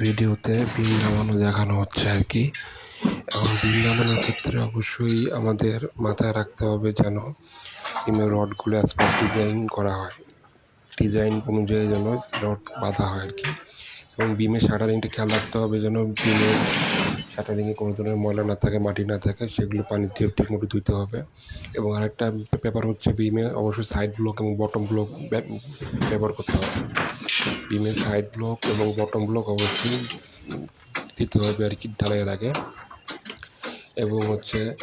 ভিডিওতে বিল দেখানো হচ্ছে আর কি। এবং বিল নামানোর ক্ষেত্রে অবশ্যই আমাদের মাথায় রাখতে হবে যেন ডিমের রডগুলো অ্যাসপার ডিজাইন করা হয়। ডিজাইন অনুযায়ী যেন রড বাঁধা হয় আর কি। এবং বিমের শাটারিংটা খেয়াল রাখতে হবে যেন বিমের শাটারিংয়ে কোনো ধরনের ময়লা না থাকে, মাটি না থাকে, সেগুলো পানি দিয়ে ঠিক মতো ধুতে হবে। এবং আরেকটা ব্যাপার হচ্ছে বিমে অবশ্যই সাইড ব্লক এবং বটম ব্লক ব্যবহার করতে হবে। বিমের সাইড ব্লক এবং বটম ব্লক অবশ্যই দিতে হবে আর কি, ঢালাইয়ের আগে। এবং হচ্ছে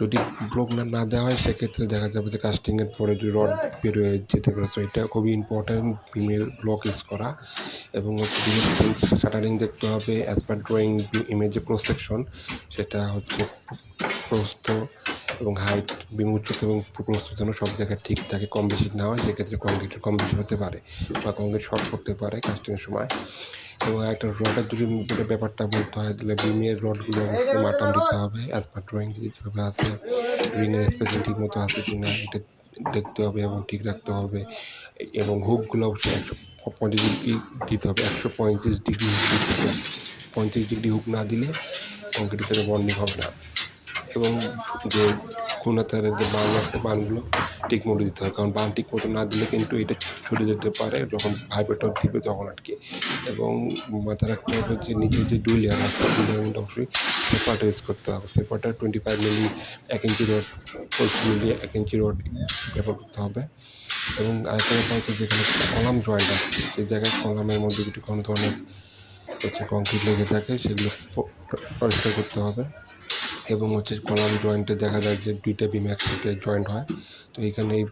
যদি ব্লক না দেওয়া হয়, সেক্ষেত্রে দেখা যাবে যে কাস্টিংয়ের পরে যদি রড বেরোয় যেতে পারে। এটা খুবই ইম্পর্ট্যান্ট বিমের ব্লক ইউজ করা। এবং হচ্ছে বিমের শাটারিং দেখতে হবে অ্যাজ পার ড্রয়িং ইমেজে ক্রস সেকশন সেটা হচ্ছে প্রস্থ এবং হাইট উচ্চতা এবং প্রস্থ যেন সব জায়গায় ঠিক থাকে, কম বেশি না হয়, সেক্ষেত্রে কংক্রিটের কম বেশি হতে পারে বা কংক্রিট শর্ট করতে পারে কাস্টিংয়ের সময়। এবং একটা রডের যদি যেটা ব্যাপারটা বলতে হয়, তাহলে বিমের রডগুলো অবশ্যই মাটাম দিতে হবে অ্যাজ পার ড্রয়িং যেভাবে আছে রিংয়ের স্পেসিং ঠিক মতো আছে কি না এটা দেখতে হবে এবং ঠিক রাখতে হবে। এবং হুকগুলো অবশ্যই একশো পঁয়ত্রিশ ডিগ্রি দিতে হবে, একশো পঁয়ত্রিশ ডিগ্রি পঁয়ত্রিশ ডিগ্রি হুক না দিলে কংক্রিটের বন্ডিং হবে না। এবং যে কোনাতারের যে বান আছে, বানগুলো ঠিক মতো দিতে হবে। কারণ বান ঠিক মতো না দিলে কিন্তু এটা ছুটে যেতে পারে, যখন ভাইব্রেটর দিবে তখন আর কি এবং মাথায় রাখতে হবে যে নিচের যে দুই লেয়ার আছে, দুই লেয়ার কিন্তু অবশ্যই সেপারটা ইউজ করতে হবে। সেপারটা টোয়েন্টি ফাইভ মিলি এক ইঞ্চি রড, পঁচিশ মিলি এক ইঞ্চি রড ব্যবহার করতে হবে। এবং আরেকটা ব্যাপার হচ্ছে যেখানে কলাম জয়েন্ট আছে সেই জায়গায় কলামের মধ্যে যদি কোনো ধরনের হচ্ছে কংক্রিট লেগে থাকে, সেগুলো পরিষ্কার করতে হবে। এবং হচ্ছে কলাম জয়েন্টে দেখা যায় যে দুইটা বিম একসাথে জয়েন্ট হয়। তো এখানে এই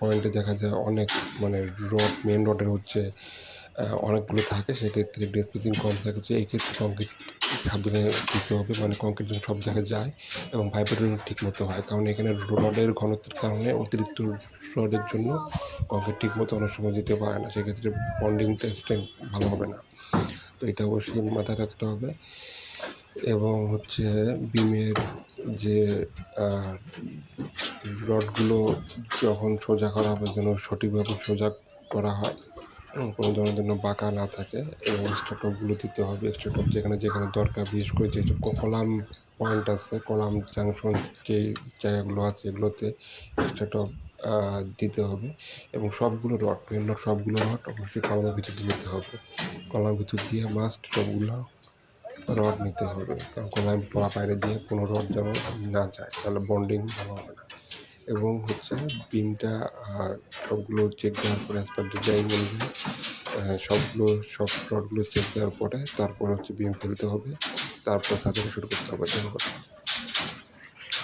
পয়েন্টে দেখা যায় অনেক মানে রড মেন রডের হচ্ছে অনেকগুলো থাকে। সেক্ষেত্রে স্পেসিং কম থাকে। যে এই ক্ষেত্রে কংক্রিট সাবধানে দিতে হবে। মানে কংক্রিট যেন সব জায়গায় যায় এবং ভাইব্রেশন ঠিক মতো হয়। কারণ এখানে রডের ঘনত্বের কারণে অতিরিক্ত রডের জন্য কংক্রিট ঠিক মতো অনেক সময় দিতে পারে না। সেক্ষেত্রে বন্ডিংটা স্ট্রেংথ ভালো হবে না। তো এটা অবশ্যই মাথায় রাখতে হবে। এবং হচ্ছে বিমের যে রডগুলো যখন সোজা করা হবে যেন সঠিকভাবে সোজা করা হয় কোনো ধরনের জন্য বাঁকা না থাকে এবং এক্সট্রা দিতে হবে। এক্সট্রা যেখানে যেখানে দরকার, বিশেষ করে যে কলাম পয়েন্ট আছে, কলাম জাংশন যে জায়গাগুলো আছে এগুলোতে এক্সট্রা দিতে হবে এবং সবগুলো রড রড, সবগুলো রড অবশ্যই কলামের ভিতর দিতে হবে। কলামের ভিতর দিয়ে মাস্ট সবগুলো রড নিতে হবে। কারণ কোনো পড়া বাইরে দিয়ে কোনো রড যেন না যায়, তাহলে বন্ডিং ভালো হবে না। এবং হচ্ছে বিমটা সবগুলো চেক দেওয়ার পরে অ্যাজ পার ডিজাইন বলবে সবগুলো, সব রডগুলো চেক দেওয়ার পরে তারপর হচ্ছে বিম ফেলতে হবে। তারপর সাথে শুরু করতে হবে